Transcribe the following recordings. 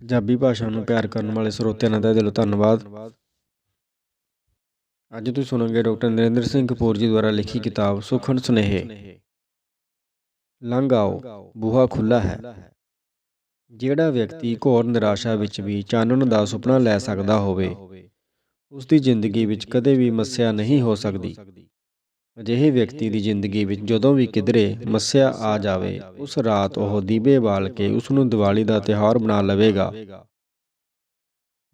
ਪੰਜਾਬੀ ਭਾਸ਼ਾ ਨੂੰ ਪਿਆਰ ਕਰਨ ਵਾਲੇ ਸਰੋਤਿਆਂ ਦਾ ਦਿਲੋਂ ਧੰਨਵਾਦ। ਅੱਜ ਤੁਸੀਂ ਸੁਣੋਗੇ ਡਾਕਟਰ ਨਰਿੰਦਰ ਸਿੰਘ ਕਪੂਰ ਜੀ ਦੁਆਰਾ ਲਿਖੀ ਕਿਤਾਬ ਸੁਖਨ ਸੁਨੇਹੇ। ਲੰਘ ਆਓ, ਬੂਹਾ ਖੁੱਲਾ ਹੈ। ਜਿਹੜਾ ਵਿਅਕਤੀ ਘੋਰ ਨਿਰਾਸ਼ਾ ਵਿੱਚ ਵੀ ਚਾਨਣ ਦਾ ਸੁਪਨਾ ਲੈ ਸਕਦਾ ਹੋਵੇ, ਉਸ ਦੀ ਜ਼ਿੰਦਗੀ ਵਿੱਚ ਕਦੇ ਵੀ ਮੱਸਿਆ ਨਹੀਂ ਹੋ ਸਕਦੀ। ਅਜਿਹੇ ਵਿਅਕਤੀ ਦੀ ਜ਼ਿੰਦਗੀ ਵਿੱਚ ਜਦੋਂ ਵੀ ਕਿਧਰੇ ਮੱਸਿਆ ਆ ਜਾਵੇ, ਉਸ ਰਾਤ ਉਹ ਦੀਵੇ ਬਾਲ ਕੇ ਉਸ ਨੂੰ ਦੀਵਾਲੀ ਦਾ ਤਿਉਹਾਰ ਬਣਾ ਲਵੇਗਾ।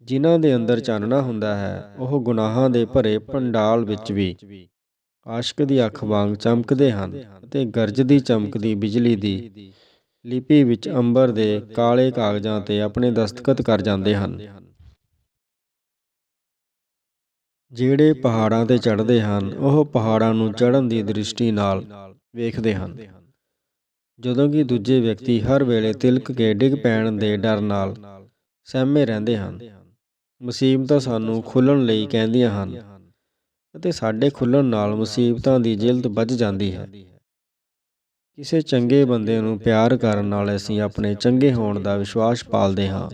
ਜਿਨ੍ਹਾਂ ਦੇ ਅੰਦਰ ਚਾਨਣਾ ਹੁੰਦਾ ਹੈ, ਉਹ ਗੁਨਾਹਾਂ ਦੇ ਭਰੇ ਪੰਡਾਲ ਵਿੱਚ ਵੀ ਆਸ਼ਕ ਦੀ ਅੱਖ ਵਾਂਗ ਚਮਕਦੇ ਹਨ ਅਤੇ ਗਰਜਦੀ ਚਮਕਦੀ ਬਿਜਲੀ ਦੀ ਲਿਪੀ ਵਿੱਚ ਅੰਬਰ ਦੇ ਕਾਲੇ ਕਾਗਜ਼ਾਂ ਤੇ ਆਪਣੇ ਦਸਤਖਤ ਕਰ ਜਾਂਦੇ ਹਨ। ਜਿਹੜੇ ਪਹਾੜਾਂ ਤੇ ਚੜ੍ਹਦੇ ਹਨ, ਉਹ ਪਹਾੜਾਂ ਨੂੰ ਚੜ੍ਹਨ ਦੀ ਦ੍ਰਿਸ਼ਟੀ ਨਾਲ ਵੇਖਦੇ ਹਨ। ਜਦੋਂ ਕਿ ਦੂਜੇ ਵਿਅਕਤੀ ਹਰ ਵੇਲੇ ਤਿਲਕ ਕੇ ਡਿੱਗ ਪੈਣ ਦੇ ਡਰ ਨਾਲ ਸਹਿਮੇ ਰਹਿੰਦੇ ਹਨ। ਮੁਸੀਬਤਾਂ ਸਾਨੂੰ ਖੁੱਲਣ ਲਈ ਕਹਿੰਦੀਆਂ ਹਨ ਅਤੇ ਸਾਡੇ ਖੁੱਲਣ ਨਾਲ ਮੁਸੀਬਤਾਂ ਦੀ ਜਿਲਦ ਵੱਜ ਜਾਂਦੀ ਹੈ। ਕਿਸੇ ਚੰਗੇ ਬੰਦੇ ਨੂੰ ਪਿਆਰ ਕਰਨ ਨਾਲ ਅਸੀਂ ਆਪਣੇ ਚੰਗੇ ਹੋਣ ਦਾ ਵਿਸ਼ਵਾਸ ਪਾਲਦੇ ਹਾਂ।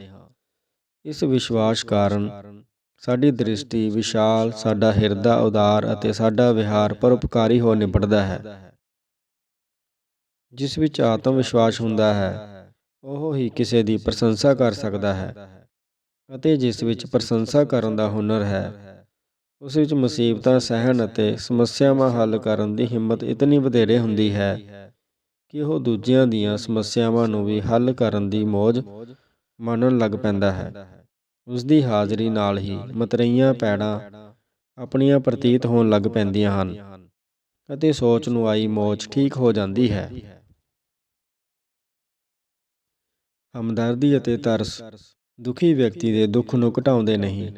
ਇਸ ਵਿਸ਼ਵਾਸ ਕਾਰਨ ਸਾਡੀ ਦ੍ਰਿਸ਼ਟੀ ਵਿਸ਼ਾਲ, ਸਾਡਾ ਹਿਰਦਾ ਉਦਾਰ ਅਤੇ ਸਾਡਾ ਵਿਹਾਰ ਪਰਉਪਕਾਰੀ ਹੋ ਨਿਬੜਦਾ ਹੈ। ਜਿਸ ਵਿੱਚ ਆਤਮ ਵਿਸ਼ਵਾਸ ਹੁੰਦਾ ਹੈ, ਉਹ ਹੀ ਕਿਸੇ ਦੀ ਪ੍ਰਸ਼ੰਸਾ ਕਰ ਸਕਦਾ ਹੈ ਅਤੇ ਜਿਸ ਵਿੱਚ ਪ੍ਰਸ਼ੰਸਾ ਕਰਨ ਦਾ ਹੁਨਰ ਹੈ, ਉਸ ਵਿੱਚ ਮੁਸੀਬਤਾਂ, ਸਹਿਣ ਅਤੇ ਸਮੱਸਿਆਵਾਂ ਹੱਲ ਕਰਨ ਦੀ ਹਿੰਮਤ ਇਤਨੀ ਵਧੇਰੇ ਹੁੰਦੀ ਹੈ ਕਿ ਉਹ ਦੂਜਿਆਂ ਦੀਆਂ ਸਮੱਸਿਆਵਾਂ ਨੂੰ ਵੀ ਹੱਲ ਕਰਨ ਦੀ ਮੋਜ ਮੰਨਣ ਲੱਗ ਪੈਂਦਾ ਹੈ। ਉਸ ਦੀ ਹਾਜ਼ਰੀ ਨਾਲ ਹੀ ਮਤਰਈਆਂ ਪੈੜਾਂ ਆਪਣੀਆਂ ਪ੍ਰਤੀਤ ਹੋਣ ਲੱਗ ਪੈਂਦੀਆਂ ਹਨ ਅਤੇ ਸੋਚ ਨੂੰ ਆਈ ਮੋਚ ਠੀਕ ਹੋ ਜਾਂਦੀ ਹੈ। ਹਮਦਰਦੀ ਅਤੇ ਤਰਸ ਦੁਖੀ ਵਿਅਕਤੀ ਦੇ ਦੁੱਖ ਨੂੰ ਘਟਾਉਂਦੇ ਨਹੀਂ।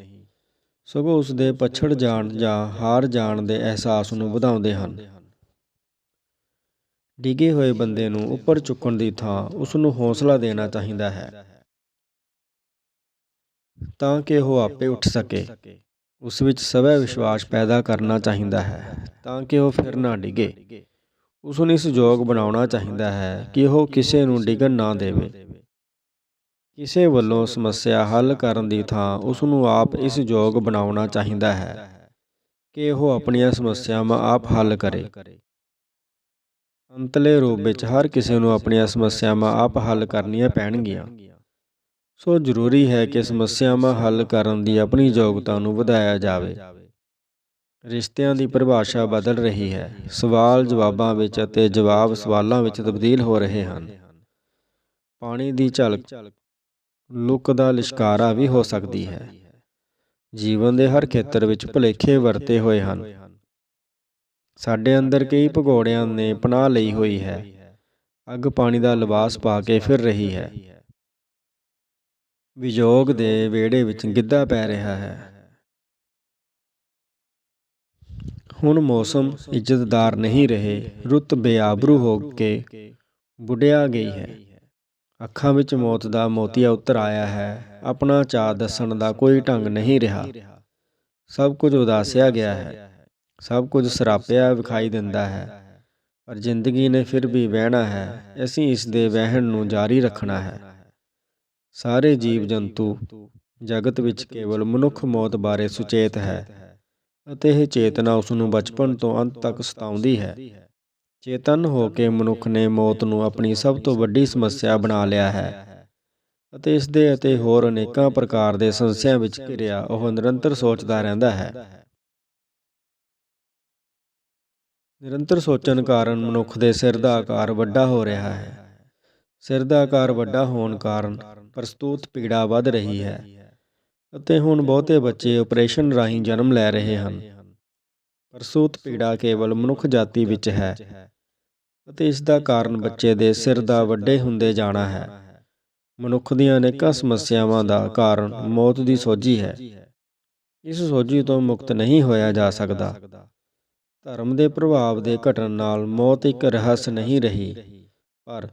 ਸਗੋਂ ਉਸ ਦੇ ਪਛੜ ਜਾਣ ਜਾਂ ਹਾਰ ਜਾਣ ਦੇ ਅਹਿਸਾਸ ਨੂੰ ਵਧਾਉਂਦੇ ਹਨ। ਡਿੱਗੇ ਹੋਏ ਬੰਦੇ ਨੂੰ ਉੱਪਰ ਚੁੱਕਣ ਦੀ ਥਾਂ ਉਸ ਨੂੰ ਹੌਸਲਾ ਦੇਣਾ ਚਾਹੀਦਾ ਹੈ। ਤਾਂ ਕਿ ਉਹ ਆਪੇ ਉੱਠ ਸਕੇ। ਉਸ ਵਿੱਚ ਸਵੈ ਵਿਸ਼ਵਾਸ ਪੈਦਾ ਕਰਨਾ ਚਾਹੀਦਾ ਹੈ, ਤਾਂ ਕਿ ਉਹ ਫਿਰ ਨਾ ਡਿੱਗੇ। ਉਸ ਨੂੰ ਇਸ ਯੋਗ ਬਣਾਉਣਾ ਚਾਹੀਦਾ ਹੈ ਕਿ ਉਹ ਕਿਸੇ ਨੂੰ ਡਿੱਗਣ ਨਾ ਦੇਵੇ। ਕਿਸੇ ਵੱਲੋਂ ਸਮੱਸਿਆ ਹੱਲ ਕਰਨ ਦੀ ਥਾਂ ਉਸ ਨੂੰ ਆਪ ਇਸ ਯੋਗ ਬਣਾਉਣਾ ਚਾਹੀਦਾ ਹੈ ਕਿ ਉਹ ਆਪਣੀਆਂ ਸਮੱਸਿਆਵਾਂ ਆਪ ਹੱਲ ਕਰੇ। ਅੰਤਲੇ ਰੂਪ ਵਿੱਚ ਹਰ ਕਿਸੇ ਨੂੰ ਆਪਣੀਆਂ ਸਮੱਸਿਆਵਾਂ ਆਪ ਹੱਲ ਕਰਨੀਆਂ ਪੈਣਗੀਆਂ। ਸੋ ਜ਼ਰੂਰੀ ਹੈ ਕਿ ਸਮੱਸਿਆਵਾਂ ਹੱਲ ਕਰਨ ਦੀ ਆਪਣੀ ਯੋਗਤਾ ਨੂੰ ਵਧਾਇਆ ਜਾਵੇ। ਰਿਸ਼ਤਿਆਂ ਦੀ ਪਰਿਭਾਸ਼ਾ ਬਦਲ ਰਹੀ ਹੈ। ਸਵਾਲ ਜਵਾਬਾਂ ਵਿੱਚ ਅਤੇ ਜਵਾਬ ਸਵਾਲਾਂ ਵਿੱਚ ਤਬਦੀਲ ਹੋ ਰਹੇ ਹਨ। ਪਾਣੀ ਦੀ ਝਲਕ, ਲੁੱਕ ਦਾ ਲਿਸ਼ਕਾਰਾ ਵੀ ਹੋ ਸਕਦੀ ਹੈ। ਜੀਵਨ ਦੇ ਹਰ ਖੇਤਰ ਵਿੱਚ ਭੁਲੇਖੇ ਵਰਤੇ ਹੋਏ ਹਨ। ਸਾਡੇ ਅੰਦਰ ਕਈ ਭਗੌੜਿਆਂ ਨੇ ਪਨਾਹ ਲਈ ਹੋਈ ਹੈ। ਅੱਗ ਪਾਣੀ ਦਾ ਲਿਬਾਸ ਪਾ ਕੇ ਫਿਰ ਰਹੀ ਹੈ। ਵਿਜੋਗ ਦੇ ਵਿਹੜੇ ਵਿੱਚ ਗਿੱਧਾ ਪੈ ਰਿਹਾ ਹੈ। ਹੁਣ ਮੌਸਮ ਇੱਜ਼ਤਦਾਰ ਨਹੀਂ ਰਹੇ, ਰੁੱਤ ਬੇਆਬਰੂ ਹੋ ਕੇ ਬੁੱਢਿਆ ਗਈ ਹੈ। ਅੱਖਾਂ ਵਿੱਚ ਮੌਤ ਦਾ ਮੋਤੀਆ ਉਤਰ ਆਇਆ ਹੈ, ਆਪਣਾ ਚਾਹ ਦੱਸਣ ਦਾ ਕੋਈ ਢੰਗ ਨਹੀਂ ਰਿਹਾ। ਸਭ ਕੁਝ ਉਦਾਸਿਆ ਗਿਆ ਹੈ, ਸਭ ਕੁਝ ਸਰਾਪਿਆ ਵਿਖਾਈ ਦਿੰਦਾ ਹੈ, ਪਰ ਜ਼ਿੰਦਗੀ ਨੇ ਫਿਰ ਵੀ ਵਹਿਣਾ ਹੈ, ਅਸੀਂ ਇਸ ਦੇ ਵਹਿਣ ਨੂੰ ਜਾਰੀ ਰੱਖਣਾ ਹੈ। ਸਾਰੇ ਜੀਵ ਜੰਤੂ ਜਗਤ ਵਿੱਚ ਕੇਵਲ ਮਨੁੱਖ ਮੌਤ ਬਾਰੇ ਸੁਚੇਤ ਹੈ ਅਤੇ ਇਹ ਚੇਤਨਾ ਉਸ ਨੂੰ ਬਚਪਨ ਤੋਂ ਅੰਤ ਤੱਕ ਸਤਾਉਂਦੀ ਹੈ। ਚੇਤਨ ਹੋ ਕੇ ਮਨੁੱਖ ਨੇ ਮੌਤ ਨੂੰ ਆਪਣੀ ਸਭ ਤੋਂ ਵੱਡੀ ਸਮੱਸਿਆ ਬਣਾ ਲਿਆ ਹੈ ਅਤੇ ਇਸ ਦੇ ਅਤੇ ਹੋਰ ਅਨੇਕਾਂ ਪ੍ਰਕਾਰ ਦੇ ਸੰਸਿਆਂ ਵਿੱਚ ਘਿਰਿਆ ਉਹ ਨਿਰੰਤਰ ਸੋਚਦਾ ਰਹਿੰਦਾ ਹੈ। ਨਿਰੰਤਰ ਸੋਚਣ ਕਾਰਨ ਮਨੁੱਖ ਦੇ ਸਿਰ ਦਾ ਆਕਾਰ ਵੱਡਾ ਹੋ ਰਿਹਾ ਹੈ। ਸਿਰ ਦਾ ਆਕਾਰ ਵੱਡਾ ਹੋਣ ਕਾਰਨ ਪ੍ਰਸਤੂਤ ਪੀੜਾ ਵੱਧ ਰਹੀ ਹੈ ਅਤੇ ਹੁਣ ਬਹੁਤੇ ਬੱਚੇ ਆਪਰੇਸ਼ਨ ਰਾਹੀਂ ਜਨਮ ਲੈ ਰਹੇ ਹਨ। ਪ੍ਰਸੂਤ ਪੀੜਾ ਕੇਵਲ ਮਨੁੱਖ ਜਾਤੀ ਵਿੱਚ ਹੈ ਅਤੇ ਇਸ ਦਾ ਕਾਰਨ ਬੱਚੇ ਦੇ ਸਿਰ ਦਾ ਵੱਡੇ ਹੁੰਦੇ ਜਾਣਾ ਹੈ। ਮਨੁੱਖ ਦੀਆਂ ਅਨੇਕਾਂ ਸਮੱਸਿਆਵਾਂ ਦਾ ਕਾਰਨ ਮੌਤ ਦੀ ਸੋਝੀ ਹੈ। ਇਸ ਸੋਝੀ ਤੋਂ ਮੁਕਤ ਨਹੀਂ ਹੋਇਆ ਜਾ ਸਕਦਾ। ਧਰਮ ਦੇ ਪ੍ਰਭਾਵ ਦੇ ਘਟਣ ਨਾਲ ਮੌਤ ਇੱਕ ਰਹੱਸ ਨਹੀਂ ਰਹੀ। ਪਰ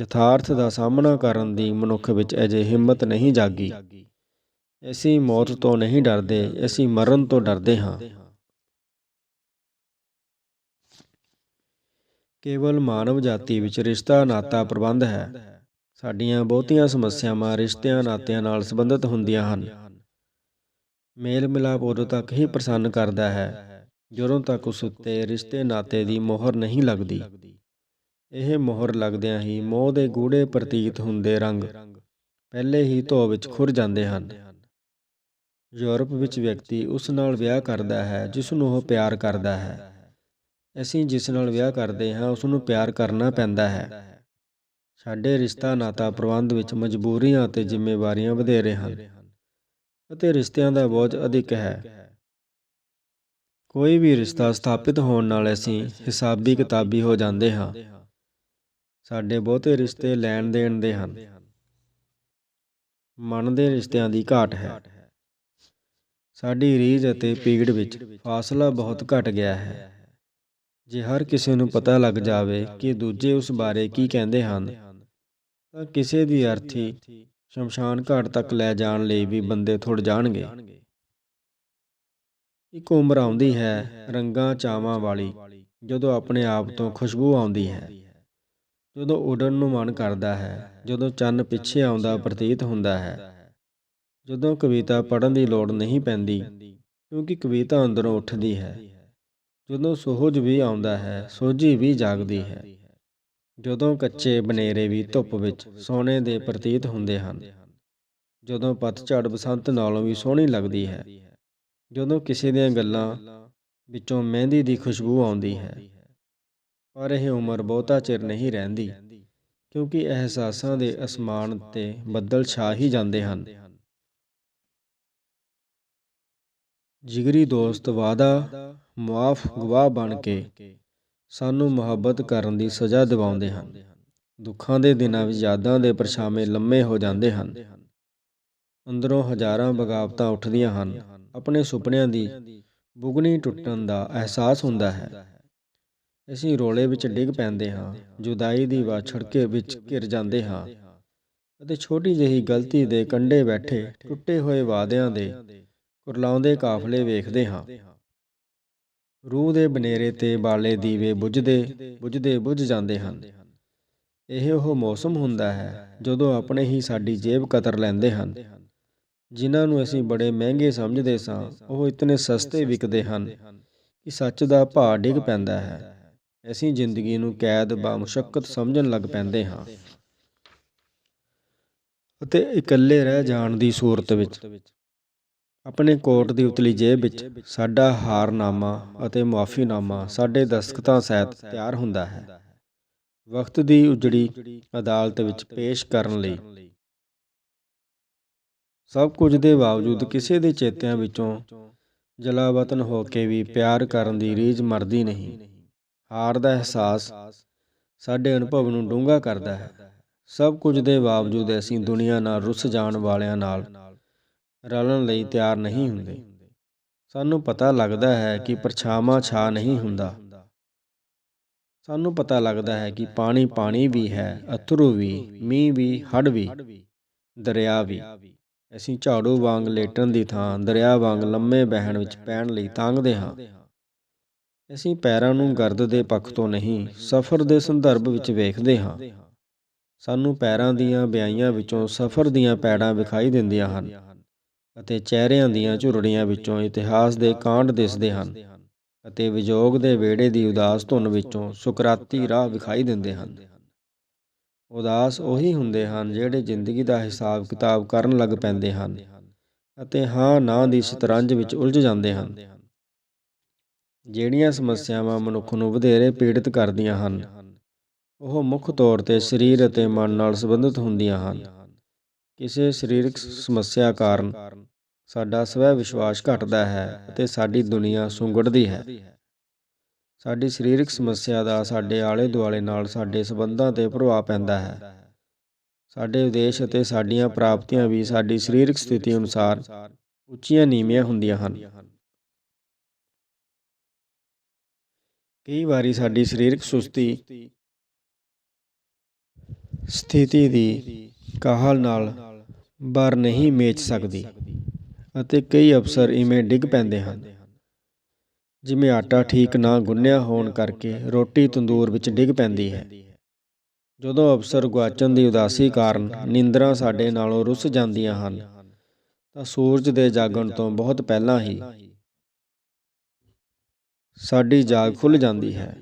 ਯਥਾਰਥ ਦਾ ਸਾਹਮਣਾ ਕਰਨ ਦੀ ਮਨੁੱਖ ਵਿੱਚ ਅਜੇ ਹਿੰਮਤ ਨਹੀਂ ਜਾਗੀ। ਅਸੀਂ ਮੌਤ ਤੋਂ ਨਹੀਂ ਡਰਦੇ, ਅਸੀਂ ਮਰਨ ਤੋਂ ਡਰਦੇ ਹਾਂ। ਕੇਵਲ ਮਾਨਵ ਜਾਤੀ ਵਿੱਚ ਰਿਸ਼ਤਾ ਨਾਤਾ ਪ੍ਰਬੰਧ ਹੈ। ਸਾਡੀਆਂ ਬਹੁਤੀਆਂ ਸਮੱਸਿਆਵਾਂ ਰਿਸ਼ਤਿਆਂ ਨਾਤਿਆਂ ਨਾਲ ਸੰਬੰਧਿਤ ਹੁੰਦੀਆਂ ਹਨ। ਮੇਲ ਮਿਲਾਪ ਉਦੋਂ ਤੱਕ ਹੀ ਪ੍ਰਸੰਨ ਕਰਦਾ ਹੈ, ਜਦੋਂ ਤੱਕ ਉਸ ਉੱਤੇ ਰਿਸ਼ਤੇ ਨਾਤੇ ਦੀ ਮੋਹਰ ਨਹੀਂ ਲੱਗਦੀ। ਇਹ ਮੋਹਰ ਲੱਗਦਿਆਂ ਹੀ ਮੋਹ ਦੇ ਗੂੜੇ ਪ੍ਰਤੀਤ ਹੁੰਦੇ ਰੰਗ ਪਹਿਲੇ ਹੀ ਧੋ ਵਿੱਚ ਖੁਰ ਜਾਂਦੇ ਹਨ। ਯੂਰਪ ਵਿੱਚ ਵਿਅਕਤੀ ਉਸ ਨਾਲ ਵਿਆਹ ਕਰਦਾ ਹੈ ਜਿਸ ਨੂੰ ਉਹ ਪਿਆਰ ਕਰਦਾ ਹੈ। ਅਸੀਂ ਜਿਸ ਨਾਲ ਵਿਆਹ ਕਰਦੇ ਹਾਂ ਉਸ ਨੂੰ ਪਿਆਰ ਕਰਨਾ ਪੈਂਦਾ ਹੈ। ਸਾਡੇ ਰਿਸ਼ਤਾ ਨਾਤਾ ਪ੍ਰਬੰਧ ਵਿੱਚ ਮਜਬੂਰੀਆਂ ਅਤੇ ਜ਼ਿੰਮੇਵਾਰੀਆਂ ਵਧੇਰੇ ਹਨ ਅਤੇ ਰਿਸ਼ਤਿਆਂ ਦਾ ਬੋਝ ਅਧਿਕ ਹੈ। ਕੋਈ ਵੀ ਰਿਸ਼ਤਾ ਸਥਾਪਿਤ ਹੋਣ ਨਾਲ ਅਸੀਂ ਹਿਸਾਬੀ ਕਿਤਾਬੀ ਹੋ ਜਾਂਦੇ ਹਾਂ। ਸਾਡੇ ਬਹੁਤੇ ਰਿਸ਼ਤੇ ਲੈਣ ਦੇਣ ਦੇ ਹਨ। ਮਨ ਦੇ ਰਿਸ਼ਤਿਆਂ ਦੀ ਘਾਟ ਹੈ। ਸਾਡੀ ਰੀਝ ਅਤੇ ਪੀੜ ਵਿੱਚ ਫਾਸਲਾ ਬਹੁਤ ਘਟ ਗਿਆ ਹੈ। ਜੇ ਹਰ ਕਿਸੇ ਨੂੰ ਪਤਾ ਲੱਗ ਜਾਵੇ ਕਿ ਦੂਜੇ ਉਸ ਬਾਰੇ ਕੀ ਕਹਿੰਦੇ ਹਨ, ਤਾਂ ਕਿਸੇ ਦੀ ਅਰਥੀ ਸ਼ਮਸ਼ਾਨ ਘਾਟ ਤੱਕ ਲੈ ਜਾਣ ਲਈ ਵੀ ਬੰਦੇ ਥੁੜ ਜਾਣਗੇ। ਇੱਕ ਉਮਰ ਆਉਂਦੀ ਹੈ ਰੰਗਾਂ ਚਾਵਾਂ ਵਾਲੀ ਜਦੋਂ ਆਪਣੇ ਆਪ ਤੋਂ ਖੁਸ਼ਬੂ ਆਉਂਦੀ ਹੈ। ਜਦੋਂ ਉੱਡਣ ਨੂੰ ਮਨ ਕਰਦਾ ਹੈ, ਜਦੋਂ ਚੰਨ ਪਿੱਛੇ ਆਉਂਦਾ ਪ੍ਰਤੀਤ ਹੁੰਦਾ ਹੈ। ਜਦੋਂ ਕਵਿਤਾ ਪੜ੍ਹਨ ਦੀ ਲੋੜ ਨਹੀਂ ਪੈਂਦੀ, ਕਿਉਂਕਿ ਕਵਿਤਾ ਅੰਦਰੋਂ ਉੱਠਦੀ ਹੈ। ਜਦੋਂ ਸੋਹਜ ਵੀ ਆਉਂਦਾ ਹੈ, ਸੋਝੀ ਵੀ ਜਾਗਦੀ ਹੈ। ਜਦੋਂ ਕੱਚੇ ਬਨੇਰੇ ਵੀ ਧੁੱਪ ਵਿੱਚ ਸੋਨੇ ਦੇ ਪ੍ਰਤੀਤ ਹੁੰਦੇ ਹਨ। ਜਦੋਂ ਪਤਝੜ ਬਸੰਤ ਨਾਲੋਂ ਵੀ ਸੋਹਣੀ ਲੱਗਦੀ ਹੈ। ਜਦੋਂ ਕਿਸੇ ਦੀਆਂ ਗੱਲਾਂ ਵਿੱਚੋਂ ਮਹਿੰਦੀ ਦੀ ਖੁਸ਼ਬੂ ਆਉਂਦੀ ਹੈ। ਪਰ ਇਹ ਉਮਰ ਬਹੁਤਾ ਚਿਰ ਨਹੀਂ ਰਹਿੰਦੀ, ਕਿਉਂਕਿ ਅਹਿਸਾਸਾਂ ਦੇ ਅਸਮਾਨ ਤੇ ਬੱਦਲ ਛਾ ਹੀ ਜਾਂਦੇ ਹਨ। ਜਿਗਰੀ ਦੋਸਤ ਵਾਦਾ ਮੁਆਫ ਗਵਾਹ ਬਣ ਕੇ ਸਾਨੂੰ ਮੁਹੱਬਤ ਕਰਨ ਦੀ ਸਜ਼ਾ ਦਿਵਾਉਂਦੇ ਹਨ। ਦੁੱਖਾਂ ਦੇ ਦਿਨਾਂ ਵਿੱਚ ਯਾਦਾਂ ਦੇ ਪਰਛਾਵੇਂ ਲੰਮੇ ਹੋ ਜਾਂਦੇ ਹਨ। ਅੰਦਰੋਂ ਹਜ਼ਾਰਾਂ ਬਗਾਵਤਾਂ ਉੱਠਦੀਆਂ ਹਨ। ਆਪਣੇ ਸੁਪਨਿਆਂ ਦੀ ਬੁਗਨੀ ਟੁੱਟਣ ਦਾ ਅਹਿਸਾਸ ਹੁੰਦਾ ਹੈ। ਅਸੀਂ ਰੋਲੇ ਵਿੱਚ ਡਿੱਗ ਪੈਂਦੇ ਹਾਂ, ਜੁਦਾਈ ਦੀ ਵਾਛੜਕੇ ਵਿੱਚ ਘਿਰ ਜਾਂਦੇ ਹਾਂ ਅਤੇ ਛੋਟੀ ਜਿਹੀ ਗਲਤੀ ਦੇ ਕੰਢੇ ਬੈਠੇ ਟੁੱਟੇ ਹੋਏ ਵਾਅਦਿਆਂ ਦੇ ਕੁਰਲਾਉਂਦੇ ਕਾਫਲੇ ਵੇਖਦੇ ਹਾਂ। ਰੂਹ ਦੇ ਬਨੇਰੇ ਤੇ ਬਾਲੇ ਦੀਵੇ ਬੁਝਦੇ ਬੁਝਦੇ ਬੁਝ ਜਾਂਦੇ ਹਨ। ਇਹ ਉਹ ਮੌਸਮ ਹੁੰਦਾ ਹੈ ਜਦੋਂ ਆਪਣੇ ਹੀ ਸਾਡੀ ਜੇਬ ਕਤਰ ਲੈਂਦੇ ਹਨ। ਜਿਨ੍ਹਾਂ ਨੂੰ ਅਸੀਂ ਬੜੇ ਮਹਿੰਗੇ ਸਮਝਦੇ ਸਾਂ, ਉਹ ਇਤਨੇ ਸਸਤੇ ਵਿਕਦੇ ਹਨ ਕਿ ਸੱਚ ਦਾ ਭਾਅ ਡਿੱਗ ਪੈਂਦਾ ਹੈ। ਅਸੀਂ ਜ਼ਿੰਦਗੀ ਨੂੰ ਕੈਦ ਬਾ ਮੁਸ਼ਕਲ ਸਮਝਣ ਲੱਗ ਪੈਂਦੇ ਹਾਂ ਅਤੇ ਇਕੱਲੇ ਰਹਿ ਜਾਣ ਦੀ ਸੂਰਤ ਵਿੱਚ। ਆਪਣੇ ਕੋਟ ਦੀ ਉਤਲੀ ਜੇਬ ਵਿੱਚ ਸਾਡਾ ਹਾਰਨਾਮਾ ਅਤੇ ਮੁਆਫੀਨਾਮਾ ਸਾਡੇ ਦਸਤਖਤਾਂ ਸਹਿਤ ਤਿਆਰ ਹੁੰਦਾ ਹੈ। ਵਕਤ ਦੀ ਉਜੜੀ ਅਦਾਲਤ ਵਿੱਚ ਪੇਸ਼ ਕਰਨ ਲਈ ਸਭ ਕੁਝ ਦੇ ਬਾਵਜੂਦ ਕਿਸੇ ਦੇ ਚੇਤਿਆਂ ਵਿੱਚੋਂ ਜਲਾਵਤਨ ਹੋ ਕੇ ਵੀ ਪਿਆਰ ਕਰਨ ਦੀ ਰੀਝ ਮਰਦੀ ਨਹੀਂ। ਹਾਰ ਦਾ ਅਹਿਸਾਸ ਸਾਡੇ ਅਨੁਭਵ ਨੂੰ ਡੂੰਘਾ ਕਰਦਾ ਹੈ। ਸਭ ਕੁਝ ਦੇ ਬਾਵਜੂਦ ਅਸੀਂ ਦੁਨੀਆ ਨਾਲ ਰੁੱਸ ਜਾਣ ਵਾਲਿਆਂ ਨਾਲ ਰਲਣ ਲਈ ਤਿਆਰ ਨਹੀਂ ਹੁੰਦੇ। ਸਾਨੂੰ ਪਤਾ ਲੱਗਦਾ ਹੈ ਕਿ ਪਰਛਾਵਾਂ ਛਾ ਨਹੀਂ ਹੁੰਦਾ। ਸਾਨੂੰ ਪਤਾ ਲੱਗਦਾ ਹੈ ਕਿ ਪਾਣੀ ਪਾਣੀ ਵੀ ਹੈ, ਅਥਰੂ ਵੀ, ਮੀਂਹ ਵੀ ਹੜ ਵੀ, ਦਰਿਆ ਵੀ। ਅਸੀਂ ਝਾੜੂ ਵਾਂਗ ਲੇਟਣ ਦੀ ਥਾਂ, ਦਰਿਆ ਵਾਂਗ ਲੰਮੇ ਬਹਿਣ ਵਿੱਚ ਪੈਣ ਲਈ ਤਾਂਗਦੇ ਹਾਂ। ਅਸੀਂ ਪੈਰਾਂ ਨੂੰ ਗਰਦ ਦੇ ਪੱਖ ਤੋਂ ਨਹੀਂ, ਸਫ਼ਰ ਦੇ ਸੰਦਰਭ ਵਿੱਚ ਵੇਖਦੇ ਹਾਂ। ਸਾਨੂੰ ਪੈਰਾਂ ਦੀਆਂ ਬਿਆਈਆਂ ਵਿੱਚੋਂ ਸਫ਼ਰ ਦੀਆਂ ਪੈੜਾਂ ਵਿਖਾਈ ਦਿੰਦੀਆਂ ਹਨ ਅਤੇ ਚਿਹਰਿਆਂ ਦੀਆਂ ਝੁਰੜੀਆਂ ਵਿੱਚੋਂ ਇਤਿਹਾਸ ਦੇ ਕਾਂਡ ਦਿਸਦੇ ਹਨ ਅਤੇ ਵਿਜੋਗ ਦੇ ਵੇੜੇ ਦੀ ਉਦਾਸ ਧੁਨ ਵਿੱਚੋਂ ਸੁਕਰਾਤੀ ਰਾਹ ਵਿਖਾਈ ਦਿੰਦੇ ਹਨ। ਉਦਾਸ ਉਹੀ ਹੁੰਦੇ ਹਨ ਜਿਹੜੇ ਜ਼ਿੰਦਗੀ ਦਾ ਹਿਸਾਬ ਕਿਤਾਬ ਕਰਨ ਲੱਗ ਪੈਂਦੇ ਹਨ ਅਤੇ ਹਾਂ ਨਾ ਦੀ ਸ਼ਤਰੰਜ ਵਿੱਚ ਉਲਝ ਜਾਂਦੇ ਹਨ। ਜਿਹੜੀਆਂ ਸਮੱਸਿਆਵਾਂ ਮਨੁੱਖ ਨੂੰ ਵਧੇਰੇ ਪੀੜਿਤ ਕਰਦੀਆਂ ਹਨ, ਉਹ ਮੁੱਖ ਤੌਰ ਤੇ ਸਰੀਰ ਅਤੇ ਮਨ ਨਾਲ ਸੰਬੰਧਿਤ ਹੁੰਦੀਆਂ ਹਨ। ਕਿਸੇ ਸਰੀਰਕ ਸਮੱਸਿਆ ਕਾਰਨ ਸਾਡਾ ਸਵੈ ਵਿਸ਼ਵਾਸ ਘਟਦਾ ਹੈ ਅਤੇ ਸਾਡੀ ਦੁਨੀਆ ਸੁੰਗੜਦੀ ਹੈ। ਸਾਡੀ ਸਰੀਰਕ ਸਮੱਸਿਆ ਦਾ ਸਾਡੇ ਆਲੇ ਦੁਆਲੇ ਨਾਲ ਸਾਡੇ ਸਬੰਧਾਂ ਤੇ ਪ੍ਰਭਾਵ ਪੈਂਦਾ ਹੈ। ਸਾਡੇ ਉਦੇਸ਼ ਅਤੇ ਸਾਡੀਆਂ ਪ੍ਰਾਪਤੀਆਂ ਵੀ ਸਾਡੀ ਸਰੀਰਕ ਸਥਿਤੀ ਅਨੁਸਾਰ ਉੱਚੀਆਂ ਨੀਵੀਆਂ ਹੁੰਦੀਆਂ ਹਨ। ਕਈ ਵਾਰੀ ਸਾਡੀ ਸਰੀਰਕ ਸੁਸਤੀ ਸਥਿਤੀ ਦੀ ਕਾਹਲ ਨਾਲ ਬਾਰ ਨਹੀਂ ਮੇਚ ਸਕਦੀ ਅਤੇ ਕਈ ਅਫਸਰ ਇਵੇਂ ਡਿੱਗ ਪੈਂਦੇ ਹਨ। ਜਿਵੇਂ ਆਟਾ ਠੀਕ ਨਾ ਗੁੰਨਿਆ ਹੋਣ ਕਰਕੇ ਰੋਟੀ ਤੰਦੂਰ ਵਿੱਚ ਡਿੱਗ ਪੈਂਦੀ ਹੈ। ਜਦੋਂ ਅਫਸਰ ਗੁਆਚਣ ਦੀ ਉਦਾਸੀ ਕਾਰਨ ਨਿੰਦਰਾਂ ਸਾਡੇ ਨਾਲੋਂ ਰੁੱਸ ਜਾਂਦੀਆਂ ਹਨ, ਤਾਂ ਸੂਰਜ ਦੇ ਜਾਗਣ ਤੋਂ ਬਹੁਤ ਪਹਿਲਾਂ ਹੀ ਸਾਡੀ ਜਾਗ ਖੁੱਲ ਜਾਂਦੀ ਹੈ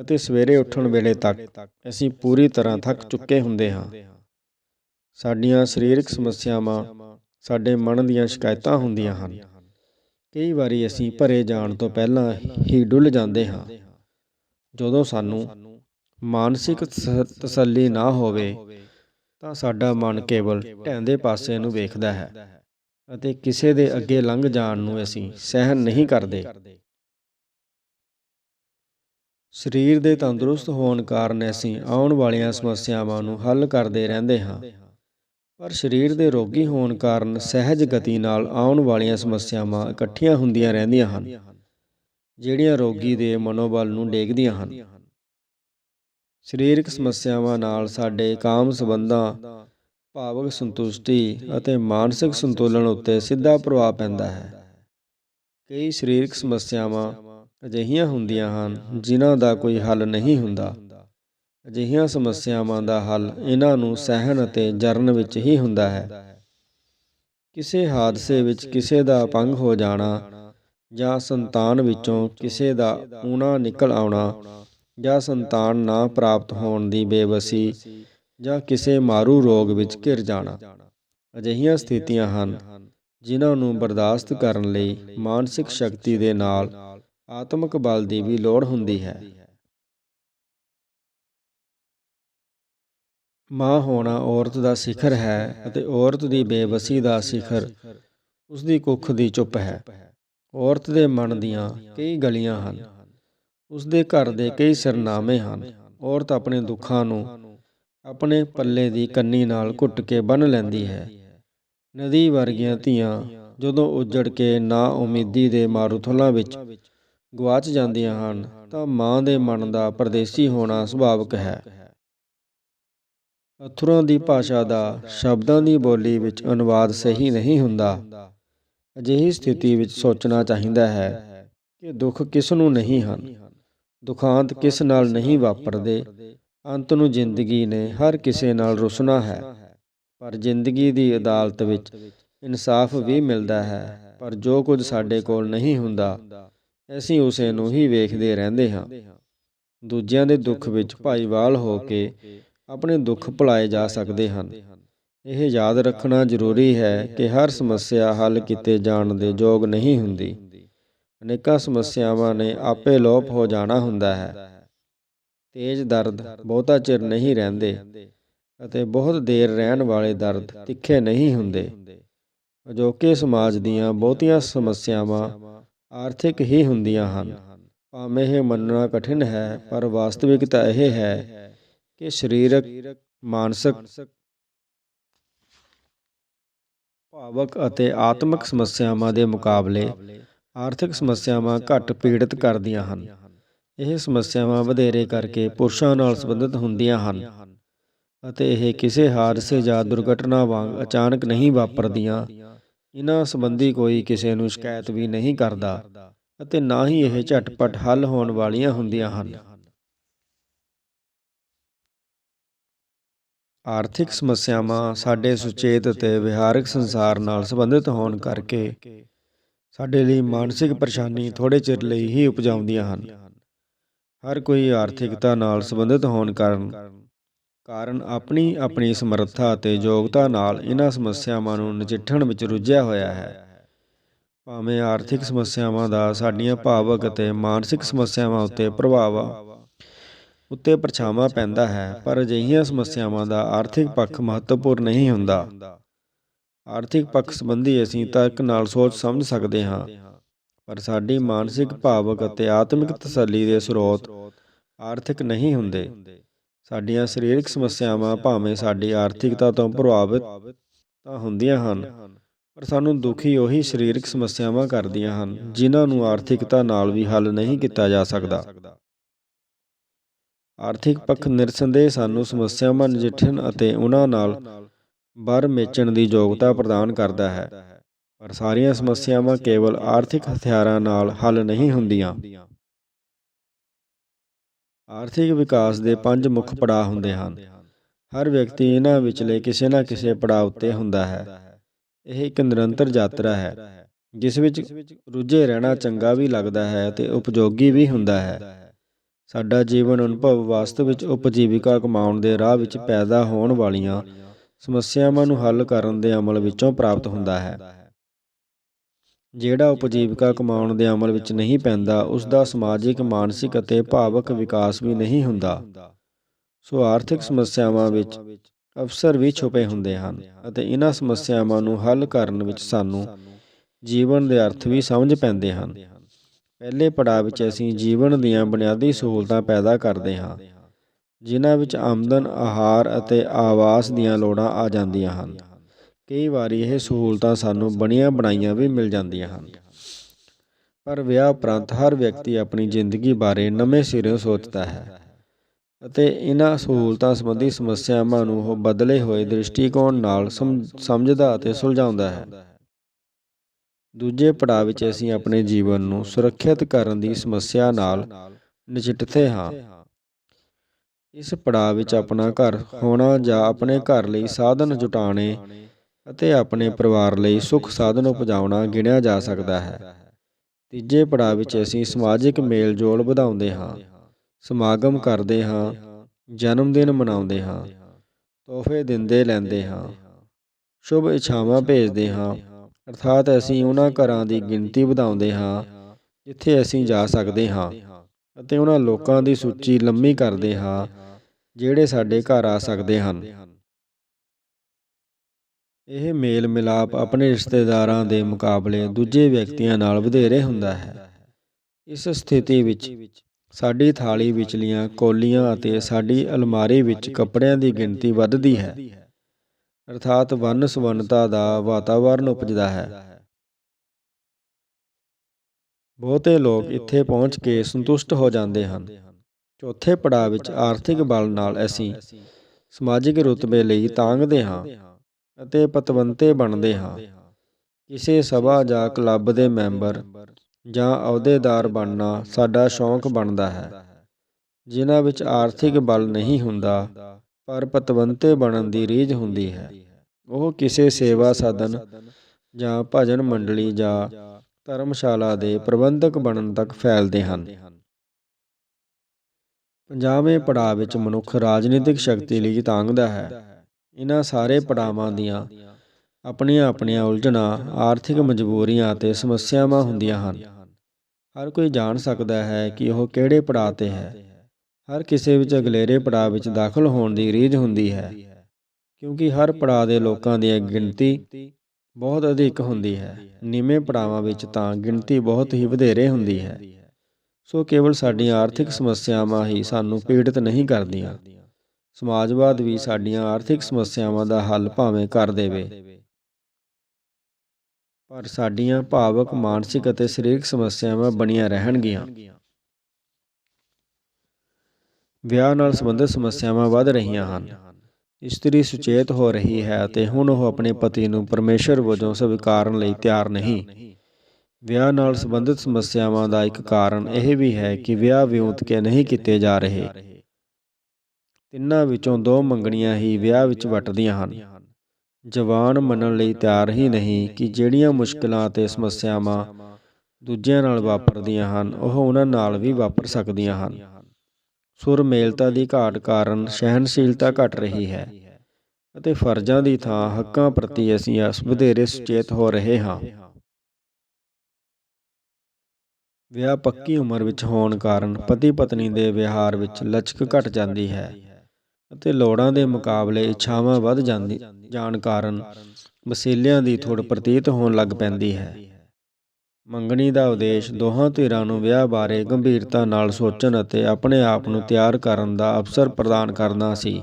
ਅਤੇ ਸਵੇਰੇ ਉੱਠਣ ਵੇਲੇ ਤੱਕ ਅਸੀਂ ਪੂਰੀ ਤਰ੍ਹਾਂ ਥੱਕ ਚੁੱਕੇ ਹੁੰਦੇ ਹਾਂ। ਸਾਡੀਆਂ ਸਰੀਰਕ ਸਮੱਸਿਆਵਾਂ ਸਾਡੇ ਮਨ ਦੀਆਂ ਸ਼ਿਕਾਇਤਾਂ ਹੁੰਦੀਆਂ ਹਨ। ਕਈ ਵਾਰੀ ਅਸੀਂ ਭਰੇ ਜਾਣ ਤੋਂ ਪਹਿਲਾਂ ਹੀ ਡੁੱਲ ਜਾਂਦੇ ਹਾਂ। ਜਦੋਂ ਸਾਨੂੰ ਮਾਨਸਿਕ ਤਸ- ਤਸੱਲੀ ਨਾ ਹੋਵੇ ਤਾਂ ਸਾਡਾ ਮਨ ਕੇਵਲ ਢਹਿੰਦੇ ਪਾਸੇ ਨੂੰ ਵੇਖਦਾ ਹੈ ਅਤੇ ਕਿਸੇ ਦੇ ਅੱਗੇ ਲੰਘ ਜਾਣ ਨੂੰ ਅਸੀਂ ਸਹਿਨ ਨਹੀਂ ਕਰਦੇ। ਸਰੀਰ ਦੇ ਤੰਦਰੁਸਤ ਹੋਣ ਕਾਰਨ ਅਸੀਂ ਆਉਣ ਵਾਲੀਆਂ ਸਮੱਸਿਆਵਾਂ ਨੂੰ ਹੱਲ ਕਰਦੇ ਰਹਿੰਦੇ ਹਾਂ। ਪਰ ਸਰੀਰ ਦੇ ਰੋਗੀ ਹੋਣ ਕਾਰਨ ਸਹਿਜ ਗਤੀ ਨਾਲ ਆਉਣ ਵਾਲੀਆਂ ਸਮੱਸਿਆਵਾਂ ਇਕੱਠੀਆਂ ਹੁੰਦੀਆਂ ਰਹਿੰਦੀਆਂ ਹਨ, ਜਿਹੜੀਆਂ ਰੋਗੀ ਦੇ ਮਨੋਬਲ ਨੂੰ ਡੇਗਦੀਆਂ ਹਨ। ਸਰੀਰਕ ਸਮੱਸਿਆਵਾਂ ਨਾਲ ਸਾਡੇ ਕਾਮ ਸੰਬੰਧਾਂ, ਭਾਵਕ ਸੰਤੁਸ਼ਟੀ ਅਤੇ ਮਾਨਸਿਕ ਸੰਤੁਲਨ ਉੱਤੇ ਸਿੱਧਾ ਪ੍ਰਭਾਵ ਪੈਂਦਾ ਹੈ। ਕਈ ਸਰੀਰਕ ਸਮੱਸਿਆਵਾਂ ਅਜਿਹੀਆਂ ਹੁੰਦੀਆਂ ਹਨ ਜਿਨ੍ਹਾਂ ਦਾ ਕੋਈ ਹੱਲ ਨਹੀਂ ਹੁੰਦਾ। ਅਜਿਹੀਆਂ ਸਮੱਸਿਆਵਾਂ ਦਾ ਹੱਲ ਇਹਨਾਂ ਨੂੰ ਸਹਿਣ ਅਤੇ ਜਰਨ ਵਿੱਚ ਹੀ ਹੁੰਦਾ ਹੈ। ਕਿਸੇ ਹਾਦਸੇ ਵਿੱਚ ਕਿਸੇ ਦਾ ਅਪੰਗ ਹੋ ਜਾਣਾ ਜਾਂ ਸੰਤਾਨ ਵਿੱਚੋਂ ਕਿਸੇ ਦਾ ਊਣਾ ਨਿਕਲ ਆਉਣਾ ਜਾਂ ਸੰਤਾਨ ਨਾ ਪ੍ਰਾਪਤ ਹੋਣ ਦੀ ਬੇਵਸੀ ਜਾਂ ਕਿਸੇ ਮਾਰੂ ਰੋਗ ਵਿੱਚ ਘਿਰ ਜਾਣਾ। ਅਜਿਹੀਆਂ ਸਥਿਤੀਆਂ ਹਨ ਜਿਨ੍ਹਾਂ ਨੂੰ ਬਰਦਾਸ਼ਤ ਕਰਨ ਲਈ ਮਾਨਸਿਕ ਸ਼ਕਤੀ ਦੇ ਨਾਲ ਆਤਮਿਕ ਬਲ ਦੀ ਵੀ ਲੋੜ ਹੁੰਦੀ ਹੈ। ਮਾਂ ਹੋਣਾ ਔਰਤ ਦਾ ਸਿਖਰ ਹੈ ਅਤੇ ਔਰਤ ਦੀ ਬੇਬਸੀ ਦਾ ਸਿਖਰ ਉਸ ਦੀ ਕੁੱਖ ਦੀ ਚੁੱਪ ਹੈ। ਔਰਤ ਦੇ ਮਨ ਦੀਆਂ ਕਈ ਗਲੀਆਂ ਹਨ ਉਸ ਦੇ ਘਰ ਦੇ ਕਈ ਸਰਨਾਮੇ ਹਨ। ਔਰਤ ਆਪਣੇ ਦੁੱਖਾਂ ਨੂੰ ਆਪਣੇ ਪੱਲੇ ਦੀ ਕੰਨੀ ਨਾਲ ਘੁੱਟ ਕੇ ਬੰਨ ਲੈਂਦੀ ਹੈ। ਨਦੀ ਵਰਗੀਆਂ ਧੀਆਂ ਜਦੋਂ ਉਜੜ ਕੇ ਨਾ ਉਮੀਦੀ ਦੇ ਮਾਰੂਥਲਾਂ ਵਿੱਚ ਗਵਾਚ ਜਾਂਦੀਆਂ ਹਨ ਤਾਂ ਮਾਂ ਦੇ ਮਨ ਦਾ ਪਰਦੇਸੀ ਹੋਣਾ ਸੁਭਾਵਿਕ ਹੈ। ਅਥੁਰਾਂ ਦੀ ਭਾਸ਼ਾ ਦਾ ਸ਼ਬਦਾਂ ਦੀ ਬੋਲੀ ਵਿੱਚ ਅਨੁਵਾਦ ਸਹੀ ਨਹੀਂ ਹੁੰਦਾ। ਅਜਿਹੀ ਸਥਿਤੀ ਵਿੱਚ ਸੋਚਣਾ ਚਾਹੀਦਾ ਹੈ ਕਿ ਦੁੱਖ ਕਿਸ ਨੂੰ ਨਹੀਂ ਹਨ। ਦੁਖਾਂਤ ਕਿਸ ਨਾਲ ਨਹੀਂ ਵਾਪਰਦੇ। ਅੰਤ ਨੂੰ ਜ਼ਿੰਦਗੀ ਨੇ ਹਰ ਕਿਸੇ ਨਾਲ ਰੁਸਣਾ ਹੈ। ਪਰ ਜ਼ਿੰਦਗੀ ਦੀ ਅਦਾਲਤ ਵਿੱਚ ਇਨਸਾਫ ਵੀ ਮਿਲਦਾ ਹੈ। ਪਰ ਜੋ ਕੁਝ ਸਾਡੇ ਕੋਲ ਨਹੀਂ ਹੁੰਦਾ ਅਸੀਂ ਉਸੇ ਨੂੰ ਹੀ ਵੇਖਦੇ ਰਹਿੰਦੇ ਹਾਂ। ਦੂਜਿਆਂ ਦੇ ਦੁੱਖ ਵਿੱਚ ਭਾਈਵਾਲ ਹੋ ਕੇ ਆਪਣੇ ਦੁੱਖ ਭੁਲਾਏ ਜਾ ਸਕਦੇ ਹਨ। ਇਹ ਯਾਦ ਰੱਖਣਾ ਜ਼ਰੂਰੀ ਹੈ ਕਿ ਹਰ ਸਮੱਸਿਆ ਹੱਲ ਕੀਤੇ ਜਾਣ ਦੇ ਯੋਗ ਨਹੀਂ ਹੁੰਦੀ। ਅਨੇਕਾਂ ਸਮੱਸਿਆਵਾਂ ਨੇ ਆਪੇ ਲੋਪ ਹੋ ਜਾਣਾ ਹੁੰਦਾ ਹੈ। ਤੇਜ਼ ਦਰਦ ਬਹੁਤਾ ਚਿਰ ਨਹੀਂ ਰਹਿੰਦੇ ਅਤੇ ਬਹੁਤ ਦੇਰ ਰਹਿਣ ਵਾਲੇ ਦਰਦ ਤਿੱਖੇ ਨਹੀਂ ਹੁੰਦੇ। ਅਜੋਕੇ ਸਮਾਜ ਦੀਆਂ ਬਹੁਤੀਆਂ ਸਮੱਸਿਆਵਾਂ ਆਰਥਿਕ ਹੀ ਹੁੰਦੀਆਂ ਹਨ। ਭਾਵੇਂ ਇਹ ਮੰਨਣਾ ਕਠਿਨ ਹੈ, ਪਰ ਵਾਸਤਵਿਕਤਾ ਇਹ ਹੈ ਕਿ ਸਰੀਰਕ, ਮਾਨਸਿਕ ਭਾਵਕ ਅਤੇ ਆਤਮਿਕ ਸਮੱਸਿਆਵਾਂ ਦੇ ਮੁਕਾਬਲੇ ਆਰਥਿਕ ਸਮੱਸਿਆਵਾਂ ਘੱਟ ਪੀੜਤ ਕਰਦੀਆਂ ਹਨ। ਇਹ ਸਮੱਸਿਆਵਾਂ ਵਧੇਰੇ ਕਰਕੇ ਪੁਰਸ਼ਾਂ ਨਾਲ ਸੰਬੰਧਿਤ ਹੁੰਦੀਆਂ ਹਨ ਅਤੇ ਇਹ ਕਿਸੇ ਹਾਦਸੇ ਜਾਂ ਦੁਰਘਟਨਾ ਵਾਂਗ ਅਚਾਨਕ ਨਹੀਂ ਵਾਪਰਦੀਆਂ। ਇਹਨਾਂ ਸੰਬੰਧੀ ਕੋਈ ਕਿਸੇ ਨੂੰ ਸ਼ਿਕਾਇਤ ਵੀ ਨਹੀਂ ਕਰਦਾ ਅਤੇ ਨਾ ਹੀ ਇਹ ਝਟਪਟ ਹੱਲ ਹੋਣ ਵਾਲੀਆਂ ਹੁੰਦੀਆਂ ਹਨ। ਆਰਥਿਕ ਸਮੱਸਿਆਵਾਂ ਸਾਡੇ ਸੁਚੇਤ ਅਤੇ ਵਿਹਾਰਕ ਸੰਸਾਰ ਨਾਲ ਸੰਬੰਧਿਤ ਹੋਣ ਕਰਕੇ ਸਾਡੇ ਲਈ ਮਾਨਸਿਕ ਪਰੇਸ਼ਾਨੀ ਥੋੜੇ ਚਿਰ ਲਈ ਹੀ ਉਪਜਾਉਂਦੀਆਂ ਹਨ। ਹਰ ਕੋਈ ਆਰਥਿਕਤਾ ਨਾਲ ਸੰਬੰਧਿਤ ਹੋਣ ਕਾਰਨ ਕਾਰਨ ਆਪਣੀ ਆਪਣੀ ਸਮਰੱਥਾ ਅਤੇ ਯੋਗਤਾ ਨਾਲ ਇਹਨਾਂ ਸਮੱਸਿਆਵਾਂ ਨੂੰ ਨਜਿੱਠਣ ਵਿੱਚ ਰੁੱਝਿਆ ਹੋਇਆ ਹੈ। ਭਾਵੇਂ ਆਰਥਿਕ ਸਮੱਸਿਆਵਾਂ ਦਾ ਸਾਡੀਆਂ ਭਾਵਕ ਅਤੇ ਮਾਨਸਿਕ ਸਮੱਸਿਆਵਾਂ ਉੱਤੇ ਪ੍ਰਭਾਵ ਉੱਤੇ ਪਰਛਾਵਾਂ ਪੈਂਦਾ ਹੈ, ਪਰ ਅਜਿਹੀਆਂ ਸਮੱਸਿਆਵਾਂ ਦਾ ਆਰਥਿਕ ਪੱਖ ਮਹੱਤਵਪੂਰਨ ਨਹੀਂ ਹੁੰਦਾ। ਆਰਥਿਕ ਪੱਖ ਸੰਬੰਧੀ ਅਸੀਂ ਤਰਕ ਨਾਲ ਸੋਚ ਸਮਝ ਸਕਦੇ ਹਾਂ, ਪਰ ਸਾਡੀ ਮਾਨਸਿਕ ਭਾਵਕ ਅਤੇ ਆਤਮਿਕ ਤਸੱਲੀ ਦੇ ਸਰੋਤ ਆਰਥਿਕ ਨਹੀਂ ਹੁੰਦੇ। ਸਾਡੀਆਂ ਸਰੀਰਕ ਸਮੱਸਿਆਵਾਂ ਭਾਵੇਂ ਸਾਡੀ ਆਰਥਿਕਤਾ ਤੋਂ ਪ੍ਰਭਾਵਿਤ ਤਾਂ ਹੁੰਦੀਆਂ ਹਨ, ਪਰ ਸਾਨੂੰ ਦੁਖੀ ਉਹੀ ਸਰੀਰਕ ਸਮੱਸਿਆਵਾਂ ਕਰਦੀਆਂ ਹਨ, ਜਿਨ੍ਹਾਂ ਨੂੰ ਆਰਥਿਕਤਾ ਨਾਲ ਵੀ ਹੱਲ ਨਹੀਂ ਕੀਤਾ ਜਾ ਸਕਦਾ। ਆਰਥਿਕ ਪੱਖ ਨਿਰਸੰਦੇਹ ਸਾਨੂੰ ਸਮੱਸਿਆਵਾਂ ਨਜਿੱਠਣ ਅਤੇ ਉਹਨਾਂ ਨਾਲ ਬਰ ਮੇਚਣ ਦੀ ਯੋਗਤਾ ਪ੍ਰਦਾਨ ਕਰਦਾ ਹੈ, ਪਰ ਸਾਰੀਆਂ ਸਮੱਸਿਆਵਾਂ ਕੇਵਲ ਆਰਥਿਕ ਹਥਿਆਰਾਂ ਨਾਲ ਹੱਲ ਨਹੀਂ ਹੁੰਦੀਆਂ। ਆਰਥਿਕ ਵਿਕਾਸ ਦੇ ਪੰਜ ਮੁੱਖ ਪੜਾਅ ਹੁੰਦੇ ਹਨ। ਹਰ ਵਿਅਕਤੀ ਇਹਨਾਂ ਵਿਚਲੇ ਕਿਸੇ ਨਾ ਕਿਸੇ ਪੜਾਅ ਉੱਤੇ ਹੁੰਦਾ ਹੈ। ਇਹ ਇੱਕ ਨਿਰੰਤਰ ਯਾਤਰਾ ਹੈ, ਜਿਸ ਵਿੱਚ ਰੁੱਝੇ ਰਹਿਣਾ ਚੰਗਾ ਵੀ ਲੱਗਦਾ ਹੈ ਤੇ ਉਪਯੋਗੀ ਵੀ ਹੁੰਦਾ ਹੈ। ਸਾਡਾ ਜੀਵਨ ਅਨੁਭਵ ਵਾਸਤਵ ਵਿੱਚ ਉਪਜੀਵਿਕਾ ਕਮਾਉਣ ਦੇ ਰਾਹ ਵਿੱਚ ਪੈਦਾ ਹੋਣ ਵਾਲੀਆਂ ਸਮੱਸਿਆਵਾਂ ਨੂੰ ਹੱਲ ਕਰਨ ਦੇ ਅਮਲ ਵਿੱਚੋਂ ਪ੍ਰਾਪਤ ਹੁੰਦਾ ਹੈ। ਜਿਹੜਾ ਉਪਜੀਵਿਕਾ ਕਮਾਉਣ ਦੇ ਅਮਲ ਵਿੱਚ ਨਹੀਂ ਪੈਂਦਾ ਉਸ ਦਾ ਸਮਾਜਿਕ, ਮਾਨਸਿਕ ਅਤੇ ਭਾਵਕ ਵਿਕਾਸ ਵੀ ਨਹੀਂ ਹੁੰਦਾ। ਸੋ ਆਰਥਿਕ ਸਮੱਸਿਆਵਾਂ ਵਿੱਚ ਅਵਸਰ ਵੀ ਛੁਪੇ ਹੁੰਦੇ ਹਨ ਅਤੇ ਇਹਨਾਂ ਸਮੱਸਿਆਵਾਂ ਨੂੰ ਹੱਲ ਕਰਨ ਵਿੱਚ ਸਾਨੂੰ ਜੀਵਨ ਦੇ ਅਰਥ ਵੀ ਸਮਝ ਪੈਂਦੇ ਹਨ। ਪਹਿਲੇ ਪੜਾਅ ਵਿੱਚ ਅਸੀਂ ਜੀਵਨ ਦੀਆਂ ਬੁਨਿਆਦੀ ਸਹੂਲਤਾਂ ਪੈਦਾ ਕਰਦੇ ਹਾਂ, ਜਿਨ੍ਹਾਂ ਵਿੱਚ ਆਮਦਨ, ਆਹਾਰ ਅਤੇ ਆਵਾਸ ਦੀਆਂ ਲੋੜਾਂ ਆ ਜਾਂਦੀਆਂ ਹਨ। ਕਈ ਵਾਰੀ ਇਹ ਸਹੂਲਤਾਂ ਸਾਨੂੰ ਬਣੀਆਂ ਬਣਾਈਆਂ ਵੀ ਮਿਲ ਜਾਂਦੀਆਂ ਹਨ। ਪਰ ਵਿਆਹ ਉਪਰੰਤ ਹਰ ਵਿਅਕਤੀ ਆਪਣੀ ਜ਼ਿੰਦਗੀ ਬਾਰੇ ਨਵੇਂ ਸਿਰੋਂ ਸੋਚਦਾ ਹੈ ਅਤੇ ਇਹਨਾਂ ਸਹੂਲਤਾਂ ਸੰਬੰਧੀ ਸਮੱਸਿਆਵਾਂ ਨੂੰ ਉਹ ਬਦਲੇ ਹੋਏ ਦ੍ਰਿਸ਼ਟੀਕੋਣ ਨਾਲ ਸਮਝਦਾ ਅਤੇ ਸੁਲਝਾਉਂਦਾ ਹੈ। ਦੂਜੇ ਪੜਾਅ ਵਿੱਚ ਅਸੀਂ ਆਪਣੇ ਜੀਵਨ ਨੂੰ ਸੁਰੱਖਿਅਤ ਕਰਨ ਦੀ ਸਮੱਸਿਆ ਨਾਲ ਨਜਿੱਠਦੇ ਹਾਂ। ਇਸ ਪੜਾਅ ਵਿੱਚ ਆਪਣਾ ਘਰ ਹੋਣਾ ਜਾਂ ਆਪਣੇ ਘਰ ਲਈ ਸਾਧਨ ਜੁਟਾਉਣੇ ਅਤੇ ਆਪਣੇ ਪਰਿਵਾਰ ਲਈ ਸੁੱਖ ਸਾਧਨ ਉਪਜਾਉਣਾ ਗਿਣਿਆ ਜਾ ਸਕਦਾ ਹੈ। ਤੀਜੇ ਪੜਾਅ ਵਿੱਚ ਅਸੀਂ ਸਮਾਜਿਕ ਮੇਲ ਜੋਲ ਵਧਾਉਂਦੇ ਹਾਂ, ਸਮਾਗਮ ਕਰਦੇ ਹਾਂ, ਜਨਮ ਦਿਨ ਮਨਾਉਂਦੇ ਹਾਂ, ਤੋਹਫੇ ਦਿੰਦੇ ਲੈਂਦੇ ਹਾਂ, ਸ਼ੁਭ ਇੱਛਾਵਾਂ ਭੇਜਦੇ ਹਾਂ, ਅਰਥਾਤ ਅਸੀਂ ਉਹਨਾਂ ਘਰਾਂ ਦੀ ਗਿਣਤੀ ਵਧਾਉਂਦੇ ਹਾਂ, ਜਿੱਥੇ ਅਸੀਂ ਜਾ ਸਕਦੇ ਹਾਂ ਅਤੇ ਉਹਨਾਂ ਲੋਕਾਂ ਦੀ ਸੂਚੀ ਲੰਮੀ ਕਰਦੇ ਹਾਂ, ਜਿਹੜੇ ਸਾਡੇ ਘਰ ਆ ਸਕਦੇ ਹਨ। ਇਹ ਮੇਲ ਮਿਲਾਪ ਆਪਣੇ ਰਿਸ਼ਤੇਦਾਰਾਂ ਦੇ ਮੁਕਾਬਲੇ ਦੂਜੇ ਵਿਅਕਤੀਆਂ ਨਾਲ ਵਧੇਰੇ ਹੁੰਦਾ ਹੈ। ਇਸ ਸਥਿਤੀ ਵਿੱਚ ਸਾਡੀ ਥਾਲੀ ਵਿਚਲੀਆਂ ਕੋਲੀਆਂ ਅਤੇ ਸਾਡੀ ਅਲਮਾਰੀ ਵਿੱਚ ਕੱਪੜਿਆਂ ਦੀ ਗਿਣਤੀ ਵੱਧਦੀ ਹੈ। ਅਰਥਾਤ ਵੰਨ ਸੁਵੰਨਤਾ ਦਾ ਵਾਤਾਵਰਣ ਉਪਜਦਾ ਹੈ। ਬਹੁਤੇ ਲੋਕ ਇੱਥੇ ਪਹੁੰਚ ਕੇ ਸੰਤੁਸ਼ਟ ਹੋ ਜਾਂਦੇ ਹਨ। ਚੌਥੇ ਪੜਾਅ ਵਿੱਚ ਆਰਥਿਕ ਬਲ ਨਾਲ ਅਸੀਂ ਸਮਾਜਿਕ ਰੁਤਬੇ ਲਈ ਤਾਂਗਦੇ ਹਾਂ। ਅਤੇ ਪਤਵੰਤੇ ਬਣਦੇ ਹਾਂ। ਕਿਸੇ ਸਭਾ ਜਾਂ ਕਲੱਬ ਦੇ ਮੈਂਬਰ ਜਾਂ ਅਹੁਦੇਦਾਰ ਬਣਨਾ ਸਾਡਾ ਸ਼ੌਂਕ ਬਣਦਾ ਹੈ। ਜਿਨ੍ਹਾਂ ਵਿੱਚ ਆਰਥਿਕ ਬਲ ਨਹੀਂ ਹੁੰਦਾ, ਪਰ ਪਤਵੰਤੇ ਬਣਨ ਦੀ ਰੀਝ ਹੁੰਦੀ ਹੈ। ਉਹ ਕਿਸੇ ਸੇਵਾ ਸਾਧਨ ਜਾਂ ਭਜਨ ਮੰਡਲੀ ਜਾਂ ਧਰਮਸ਼ਾਲਾ ਦੇ ਪ੍ਰਬੰਧਕ ਬਣਨ ਤੱਕ ਫੈਲਦੇ ਹਨ। ਪੰਜਾਬੇ ਪੜਾਅ ਵਿੱਚ ਮਨੁੱਖ ਰਾਜਨੀਤਿਕ ਸ਼ਕਤੀ ਲਈ ਤਾਂਗਦਾ ਹੈ। ਇਹਨਾਂ ਸਾਰੇ ਪੜਾਵਾਂ ਦੀਆਂ ਆਪਣੀਆਂ ਆਪਣੀਆਂ ਉਲਝਣਾਂ, ਆਰਥਿਕ ਮਜਬੂਰੀਆਂ ਅਤੇ ਸਮੱਸਿਆਵਾਂ ਹੁੰਦੀਆਂ ਹਨ। ਹਰ ਕੋਈ ਜਾਣ ਸਕਦਾ ਹੈ ਕਿ ਉਹ ਕਿਹੜੇ ਪੜਾਅ ਤੇ ਹੈ। ਹਰ ਕਿਸੇ ਵਿੱਚ ਅਗਲੇਰੇ ਪੜਾਅ ਵਿੱਚ ਦਾਖਲ ਹੋਣ ਦੀ ਰੀਝ ਹੁੰਦੀ ਹੈ, ਕਿਉਂਕਿ ਹਰ ਪੜਾਅ ਦੇ ਲੋਕਾਂ ਦੀ ਗਿਣਤੀ ਬਹੁਤ ਅਧਿਕ ਹੁੰਦੀ ਹੈ। ਨੀਵੇਂ ਪੜਾਵਾਂ ਵਿੱਚ ਤਾਂ ਗਿਣਤੀ ਬਹੁਤ ਹੀ ਵਧੇਰੇ ਹੁੰਦੀ ਹੈ। ਸੋ ਕੇਵਲ ਸਾਡੀਆਂ ਆਰਥਿਕ ਸਮੱਸਿਆਵਾਂ ਹੀ ਸਾਨੂੰ ਪੀੜਤ ਨਹੀਂ ਕਰਦੀਆਂ। ਸਮਾਜਵਾਦ ਵੀ ਸਾਡੀਆਂ ਆਰਥਿਕ ਸਮੱਸਿਆਵਾਂ ਦਾ ਹੱਲ ਭਾਵੇਂ ਕਰ ਦੇਵੇ। ਪਰ ਸਾਡੀਆਂ ਭਾਵਕ, ਮਾਨਸਿਕ ਅਤੇ ਸਰੀਰਕ ਸਮੱਸਿਆਵਾਂ ਬਣੀਆਂ ਰਹਿਣਗੀਆਂ। ਵਿਆਹ ਨਾਲ ਸੰਬੰਧਿਤ ਸਮੱਸਿਆਵਾਂ ਵੱਧ ਰਹੀਆਂ ਹਨ। ਇਸਤਰੀ ਸੁਚੇਤ ਹੋ ਰਹੀ ਹੈ ਅਤੇ ਹੁਣ ਉਹ ਆਪਣੇ ਪਤੀ ਨੂੰ ਪਰਮੇਸ਼ਰ ਵਜੋਂ ਸਵੀਕਾਰਨ ਲਈ ਤਿਆਰ ਨਹੀਂ। ਵਿਆਹ ਨਾਲ ਸੰਬੰਧਿਤ ਸਮੱਸਿਆਵਾਂ ਦਾ ਇੱਕ ਕਾਰਨ ਇਹ ਵੀ ਹੈ ਕਿ ਵਿਆਹ ਵਿਉਂਤ ਕੇ ਨਹੀਂ ਕੀਤੇ ਜਾ ਰਹੇ। ਤਿੰਨਾਂ ਵਿੱਚੋਂ ਦੋ ਮੰਗਣੀਆਂ ਹੀ ਵਿਆਹ ਵਿੱਚ ਵੱਟਦੀਆਂ ਹਨ। ਜਵਾਨ ਮੰਨਣ ਲਈ ਤਿਆਰ ਹੀ ਨਹੀਂ ਕਿ ਜਿਹੜੀਆਂ ਮੁਸ਼ਕਲਾਂ ਅਤੇ ਸਮੱਸਿਆਵਾਂ ਦੂਜਿਆਂ ਨਾਲ ਵਾਪਰਦੀਆਂ ਹਨ, ਉਹ ਉਹਨਾਂ ਨਾਲ ਵੀ ਵਾਪਰ ਸਕਦੀਆਂ ਹਨ। ਸੁਰਮੇਲਤਾ ਦੀ ਘਾਟ ਕਾਰਨ ਸਹਿਨਸ਼ੀਲਤਾ ਘਟ ਰਹੀ ਹੈ ਅਤੇ ਫਰਜ਼ਾਂ ਦੀ ਥਾਂ ਹੱਕਾਂ ਪ੍ਰਤੀ ਅਸੀਂ ਅਸ ਵਧੇਰੇ ਸੁਚੇਤ ਹੋ ਰਹੇ ਹਾਂ। ਵਿਆਹ ਪੱਕੀ ਉਮਰ ਵਿੱਚ ਹੋਣ ਕਾਰਨ ਪਤੀ ਪਤਨੀ ਦੇ ਵਿਹਾਰ ਵਿੱਚ ਲਚਕ ਘਟ ਜਾਂਦੀ ਹੈ। ਅਤੇ ਲੋੜਾਂ ਦੇ ਮੁਕਾਬਲੇ ਇੱਛਾਵਾਂ ਵੱਧ ਜਾਂਦੀ ਜਾਣ ਕਾਰਨ ਵਸੀਲਿਆਂ ਦੀ ਥੋੜ ਪ੍ਰਤੀਤ ਹੋਣ ਲੱਗ ਪੈਂਦੀ ਹੈ। ਮੰਗਣੀ ਦਾ ਉਦੇਸ਼ ਦੋਹਾਂ ਧਿਰਾਂ ਨੂੰ ਵਿਆਹ ਬਾਰੇ ਗੰਭੀਰਤਾ ਨਾਲ ਸੋਚਣ ਅਤੇ ਆਪਣੇ ਆਪ ਨੂੰ ਤਿਆਰ ਕਰਨ ਦਾ ਅਵਸਰ ਪ੍ਰਦਾਨ ਕਰਨਾ ਸੀ।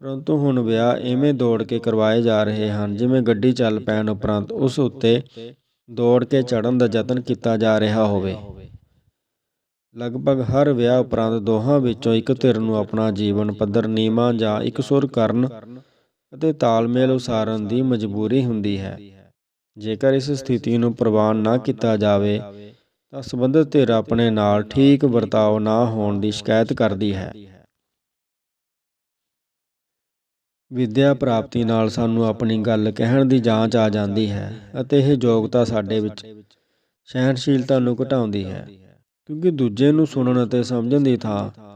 ਪਰੰਤੂ ਹੁਣ ਵਿਆਹ ਐਵੇਂ ਦੌੜ ਕੇ ਕਰਵਾਏ ਜਾ ਰਹੇ ਹਨ ਜਿਵੇਂ ਗੱਡੀ ਚੱਲ ਪੈਣ ਉਪਰੰਤ ਉਸ ਉੱਤੇ ਦੌੜ ਕੇ ਚੜਨ ਦਾ ਯਤਨ ਕੀਤਾ ਜਾ ਰਿਹਾ ਹੋਵੇ। ਲਗਭਗ ਹਰ ਵਿਆਹ ਉਪਰੰਤ ਦੋਹਾਂ ਵਿੱਚੋਂ ਇੱਕ ਧਿਰ ਨੂੰ ਆਪਣਾ ਜੀਵਨ ਪੱਧਰ, ਨੀਵਾਂ ਜਾਂ ਇਕਸੁਰ ਕਰਨ ਅਤੇ ਤਾਲਮੇਲ ਉਸਾਰਨ ਦੀ ਮਜਬੂਰੀ ਹੁੰਦੀ ਹੈ। ਜੇਕਰ ਇਸ ਸਥਿਤੀ ਨੂੰ ਪ੍ਰਵਾਨ ਨਾ ਕੀਤਾ ਜਾਵੇ, ਤਾਂ ਸੰਬੰਧਿਤ ਧਿਰ ਆਪਣੇ ਨਾਲ ਠੀਕ ਵਰਤਾਓ ਨਾ ਹੋਣ ਦੀ ਸ਼ਿਕਾਇਤ ਕਰਦੀ ਹੈ। ਵਿਦਿਆ ਪ੍ਰਾਪਤੀ ਨਾਲ ਸਾਨੂੰ ਆਪਣੀ ਗੱਲ ਕਹਿਣ ਦੀ ਜਾਂਚ ਆ ਜਾਂਦੀ ਹੈ ਅਤੇ ਇਹ ਯੋਗਤਾ ਸਾਡੇ ਵਿੱਚ ਸਹਿਣਸ਼ੀਲਤਾ ਨੂੰ ਘਟਾਉਂਦੀ ਹੈ। ਕਿਉਂਕਿ ਦੂਜੇ ਨੂੰ ਸੁਣਨ ਅਤੇ ਸਮਝਣ ਦੀ ਥਾਂ।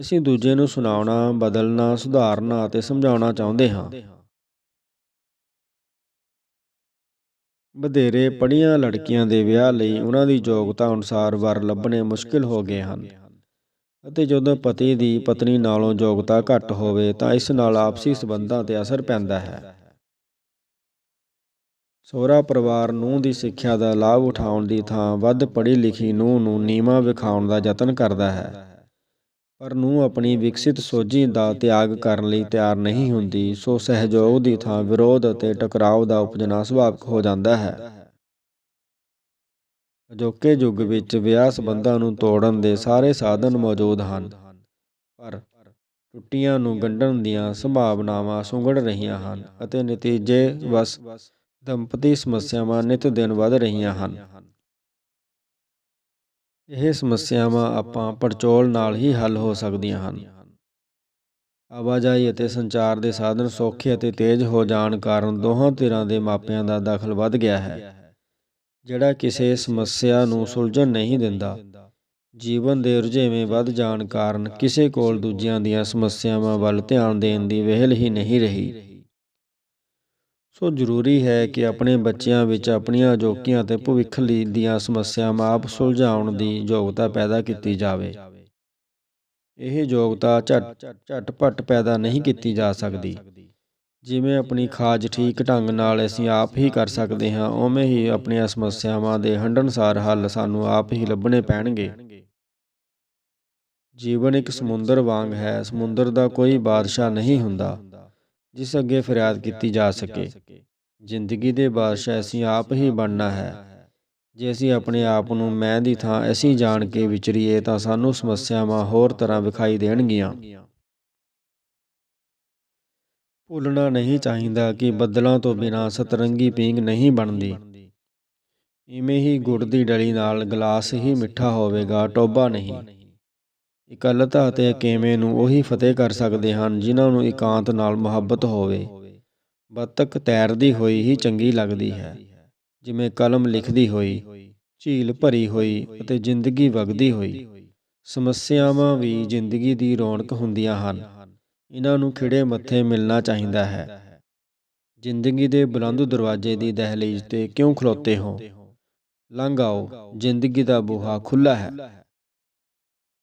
ਅਸੀਂ ਦੂਜੇ ਨੂੰ ਸੁਣਾਉਣਾ, ਬਦਲਣਾ, ਸੁਧਾਰਨਾ ਅਤੇ ਸਮਝਾਉਣਾ ਚਾਹੁੰਦੇ ਹਾਂ। ਵਧੇਰੇ ਪੜ੍ਹੀਆਂ ਲੜਕੀਆਂ ਦੇ ਵਿਆਹ ਲਈ ਉਹਨਾਂ ਦੀ ਯੋਗਤਾ ਅਨੁਸਾਰ ਵਰ ਲੱਭਣੇ ਮੁਸ਼ਕਿਲ ਹੋ ਗਏ ਹਨ। ਅਤੇ ਜਦੋਂ ਪਤੀ ਦੀ ਪਤਨੀ ਨਾਲੋਂ ਯੋਗਤਾ ਘੱਟ ਹੋਵੇ ਤਾਂ ਇਸ ਨਾਲ ਆਪਸੀ ਸਬੰਧਾਂ ਤੇ ਅਸਰ ਪੈਂਦਾ ਹੈ। ਸਹੁਰਾ ਪਰਿਵਾਰ ਨੂੰਹ ਦੀ ਸਿੱਖਿਆ ਦਾ ਲਾਭ ਉਠਾਉਣ ਦੀ ਥਾਂ ਵੱਧ ਪੜ੍ਹੀ ਲਿਖੀ ਨੂੰਹ ਨੂੰ ਨੀਵਾ ਵਿਖਾਉਣ ਦਾ ਯਤਨ ਕਰਦਾ ਹੈ। ਪਰ ਨੂੰਹ ਆਪਣੀ ਵਿਕਸਿਤ ਸੋਝੀ ਦਾ ਤਿਆਗ ਕਰਨ ਲਈ ਤਿਆਰ ਨਹੀਂ ਹੁੰਦੀ, ਸੋ ਸਹਿਯੋਗ ਦੀ ਥਾਂ ਵਿਰੋਧ ਅਤੇ ਟਕਰਾਅ ਦਾ ਉਪਜਣਾ ਸੁਭਾਵਿਕ ਹੋ ਜਾਂਦਾ ਹੈ। ਅਜੋਕੇ ਯੁੱਗ ਵਿੱਚ ਵਿਆਹ ਸੰਬੰਧਾਂ ਨੂੰ ਤੋੜਨ ਦੇ ਸਾਰੇ ਸਾਧਨ ਮੌਜੂਦ ਹਨ, ਪਰ ਟੁੱਟੀਆਂ ਨੂੰ ਗੰਢਣ ਦੀਆਂ ਸੰਭਾਵਨਾਵਾਂ ਸੁੰਗੜ ਰਹੀਆਂ ਹਨ ਅਤੇ ਨਤੀਜੇ ਵਸ ਦੰਪਤੀ ਸਮੱਸਿਆਵਾਂ ਨਿਤ ਦਿਨ ਵੱਧ ਰਹੀਆਂ ਹਨ। ਇਹ ਸਮੱਸਿਆਵਾਂ ਆਪਾਂ ਪੜਚੋਲ ਨਾਲ ਹੀ ਹੱਲ ਹੋ ਸਕਦੀਆਂ ਹਨ। ਆਵਾਜਾਈ ਅਤੇ ਸੰਚਾਰ ਦੇ ਸਾਧਨ ਸੌਖੇ ਅਤੇ ਤੇਜ਼ ਹੋ ਜਾਣ ਕਾਰਨ ਦੋਹਾਂ ਧਿਰਾਂ ਦੇ ਮਾਪਿਆਂ ਦਾ ਦਖਲ ਵੱਧ ਗਿਆ ਹੈ, ਜਿਹੜਾ ਕਿਸੇ ਸਮੱਸਿਆ ਨੂੰ ਸੁਲਝਣ ਨਹੀਂ ਦਿੰਦਾ। ਜੀਵਨ ਦੇ ਰੁਝੇਵੇਂ ਵੱਧ ਜਾਣ ਕਾਰਨ ਕਿਸੇ ਕੋਲ ਦੂਜਿਆਂ ਦੀਆਂ ਸਮੱਸਿਆਵਾਂ ਵੱਲ ਧਿਆਨ ਦੇਣ ਦੀ ਵਿਹਲ ਹੀ ਨਹੀਂ ਰਹੀ। ਸੋ ਜ਼ਰੂਰੀ ਹੈ ਕਿ ਆਪਣੇ ਬੱਚਿਆਂ ਵਿੱਚ ਆਪਣੀਆਂ ਅਜੋਕੀਆਂ ਅਤੇ ਭਵਿੱਖ ਲਈ ਦੀਆਂ ਸਮੱਸਿਆਵਾਂ ਆਪ ਸੁਲਝਾਉਣ ਦੀ ਯੋਗਤਾ ਪੈਦਾ ਕੀਤੀ ਜਾਵੇ। ਇਹ ਯੋਗਤਾ ਝਟ ਝਟਪਟ ਪੈਦਾ ਨਹੀਂ ਕੀਤੀ ਜਾ ਸਕਦੀ। ਜਿਵੇਂ ਆਪਣੀ ਖਾਜ ਠੀਕ ਢੰਗ ਨਾਲ ਅਸੀਂ ਆਪ ਹੀ ਕਰ ਸਕਦੇ ਹਾਂ ਉਵੇਂ ਹੀ ਆਪਣੀਆਂ ਸਮੱਸਿਆਵਾਂ ਦੇ ਹੰਢਣਸਾਰ ਹੱਲ ਸਾਨੂੰ ਆਪ ਹੀ ਲੱਭਣੇ ਪੈਣਗੇ। ਜੀਵਨ ਇੱਕ ਸਮੁੰਦਰ ਵਾਂਗ ਹੈ। ਸਮੁੰਦਰ ਦਾ ਕੋਈ ਬਾਦਸ਼ਾਹ ਨਹੀਂ ਹੁੰਦਾ। ਜਿਸ ਅੱਗੇ ਫਰਿਆਦ ਕੀਤੀ ਜਾ ਸਕੇ। ਜ਼ਿੰਦਗੀ ਦੇ ਬਾਦਸ਼ਾਹ ਅਸੀਂ ਆਪ ਹੀ ਬਣਨਾ ਹੈ। ਜੇ ਅਸੀਂ ਆਪਣੇ ਆਪ ਨੂੰ ਮੈਂ ਦੀ ਥਾਂ ਅਸੀਂ ਜਾਣ ਕੇ ਵਿਚਰੀਏ ਤਾਂ ਸਾਨੂੰ ਸਮੱਸਿਆਵਾਂ ਹੋਰ ਤਰ੍ਹਾਂ ਵਿਖਾਈ ਦੇਣਗੀਆਂ। ਭੁੱਲਣਾ ਨਹੀਂ ਚਾਹੀਦਾ ਕਿ ਬੱਦਲਾਂ ਤੋਂ ਬਿਨਾਂ ਸਤਰੰਗੀ ਪੀਂਗ ਨਹੀਂ ਬਣਦੀ। ਇਵੇਂ ਹੀ ਗੁੜ ਦੀ ਡਲੀ ਨਾਲ ਗਲਾਸ ਹੀ ਮਿੱਠਾ ਹੋਵੇਗਾ ਟੋਬਾ ਨਹੀਂ। ਇਕੱਲਤਾ ਅਤੇ ਅਕੇਵੇਂ ਨੂੰ ਉਹੀ ਫਤਿਹ ਕਰ ਸਕਦੇ ਹਨ, ਜਿਨ੍ਹਾਂ ਨੂੰ ਇਕਾਂਤ ਨਾਲ ਮੁਹੱਬਤ ਹੋਵੇ। ਬੱਤਕ ਤੈਰਦੀ ਹੋਈ ਹੀ ਚੰਗੀ ਲੱਗਦੀ ਹੈ। ਜਿਵੇਂ ਕਲਮ ਲਿਖਦੀ ਹੋਈ, ਝੀਲ ਭਰੀ ਹੋਈ ਅਤੇ ਜ਼ਿੰਦਗੀ ਵਗਦੀ ਹੋਈ। ਸਮੱਸਿਆਵਾਂ ਵੀ ਜ਼ਿੰਦਗੀ ਦੀ ਰੌਣਕ ਹੁੰਦੀਆਂ ਹਨ। ਇਹਨਾਂ ਨੂੰ ਖਿੜੇ ਮੱਥੇ ਮਿਲਣਾ ਚਾਹੀਦਾ ਹੈ। ਜ਼ਿੰਦਗੀ ਦੇ ਬੁਲੰਦ ਦਰਵਾਜ਼ੇ ਦੀ ਦਹਲੀਜ਼ ਤੇ ਕਿਉਂ ਖਲੋਤੇ ਹੋ? ਲੰਘ ਆਓ, ਜ਼ਿੰਦਗੀ ਦਾ ਬੂਹਾ ਖੁੱਲਾ ਹੈ।